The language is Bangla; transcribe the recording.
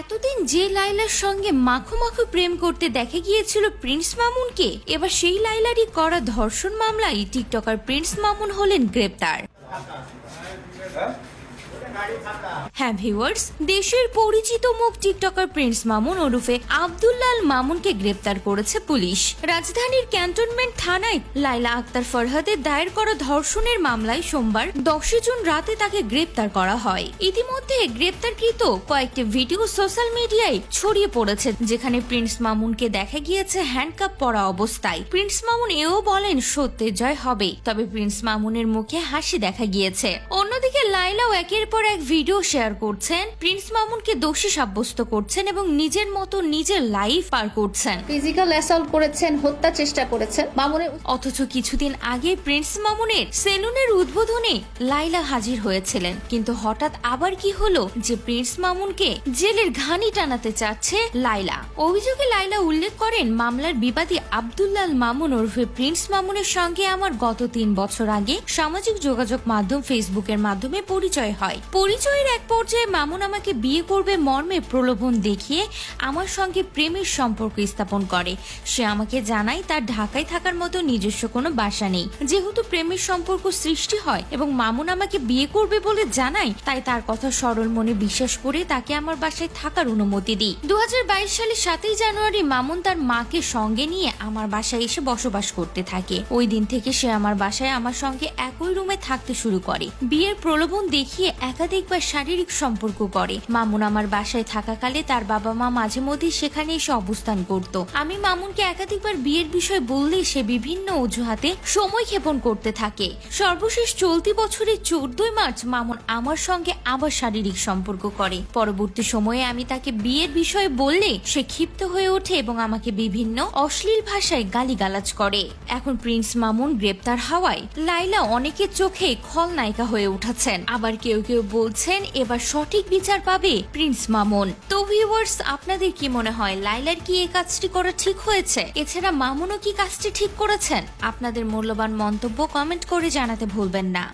এতদিন যে লাইলার সঙ্গে মাখো মাখো প্রেম করতে দেখা গিয়েছিল প্রিন্স মামুনকে এবার সেই লাইলারই করা ধর্ষণ মামলায় টিকটকার প্রিন্স মামুন হলেন গ্রেপ্তার। হ্যাঁ ভিউয়ার্স দেশের পরিচিত মুখ টিকটকার প্রিন্স মামুন ওরুফে আব্দুল্লাল মামুনকে গ্রেপ্তার করেছে পুলিশ। রাজধানীর ক্যান্টনমেন্ট থানায় লাইলা আক্তার ফরহাদের দায়ের করা ধর্ষণের মামলায় সোমবার দশই জুন রাতে তাকে গ্রেপ্তার করা হয়। ইতিমধ্যে গ্রেপ্তারকৃত কয়েকটি ভিডিও সোশ্যাল মিডিয়ায় ছড়িয়ে পড়েছে, যেখানে প্রিন্স মামুনকে দেখা গিয়েছে হ্যান্ডকাপ পরা অবস্থায়। প্রিন্স মামুন এও বলেন, সত্যের জয় হবে। তবে প্রিন্স মামুনের মুখে হাসি দেখা গিয়েছে। অন্যদিকে লাইলাও একের পর এক ভিডিও শেয়ার করছেন। প্রিন্স মামুনকে দোষী সাব্যস্ত করছেন এবং নিজের মতো নিজের লাইফ পার করছেন। ফিজিক্যাল অ্যাসল্ট করেছেন হত্যা চেষ্টা করেছেন। মামুনের অথচ কিছুদিন আগে প্রিন্স মামুনের সেলুনের উদ্বোধনে লাইলা হাজির হয়েছিলেন। কিন্তু হঠাৎ আবার কি হলো যে প্রিন্স মামুনকে জেলের ঘানি টানাতে চাচ্ছে লাইলা অভিযোগে লাইলা উল্লেখ করেন মামলার বিবাদী আব্দুল্লাল মামুন ওরফে প্রিন্স মামুনের সঙ্গে আমার গত তিন বছর আগে সামাজিক যোগাযোগ মাধ্যম ফেসবুকের মাধ্যমে পরিচয় হয়। পরিচয়ের এক পর্যায়ে মামুন আমাকে বিয়ে করবে মর্মে প্রলোভন দেখিয়ে আমার সঙ্গে প্রেমের সম্পর্ক স্থাপন করে। সে আমাকে জানায় তার ঢাকায় থাকার মতো নিজস্ব কোনো বাসা নেই। যেহেতু প্রেমের সম্পর্ক সৃষ্টি হয় এবং মামুন আমাকে বিয়ে করবে বলে জানায়, তাই তার কথা সরল মনে বিশ্বাস করে তাকে আমার বাসায় থাকার অনুমতি দিই। দু হাজার বাইশ সালের সাতই জানুয়ারি মামুন তার মাকে সঙ্গে নিয়ে আমার বাসায় এসে বসবাস করতে থাকে। ওই দিন থেকে সে আমার বাসায় আমার সঙ্গে একই রুমে থাকতে শুরু করে। বিয়ের প্রলোভন দেখিয়ে একাধিকবার শারীরিক সম্পর্ক করে। মামুন আমার বাসায় থাকাকালে তার বাবা মা মাঝে মধ্যে সেখানে এসে অবস্থান করত। আমি মামুনকে একাধিকবার বিয়ের বিষয় বললে সে বিভিন্ন অজুহাতে সময় ক্ষেপণ করতে থাকে। সর্বশেষ চলতি বছরের চোদ্দই মার্চ মামুন আমার সঙ্গে আবার শারীরিক সম্পর্ক করে। পরবর্তী সময়ে আমি তাকে বিয়ের বিষয়ে বললে সে ক্ষিপ্ত হয়ে ওঠে এবং আমাকে বিভিন্ন অশ্লীল ভাষায় গালিগালাজ করে। এখন প্রিন্স মামুন গ্রেপ্তার হওয়ায় লাইলা অনেকের চোখে খলনায়িকা হয়ে উঠেছেন। আবার কেউ কেউ বলছেন, এবার সঠিক বিচার পাবে প্রিন্স মামুন। তো ভিউয়ার্স আপনাদের কি মনে হয়, লাইলার কি এই কাজটি করা ঠিক হয়েছে? এছাড়া মামুনও কি কাজটি ঠিক করেছেন? আপনাদের মূল্যবান মন্তব্য কমেন্ট করে জানাতে ভুলবেন না।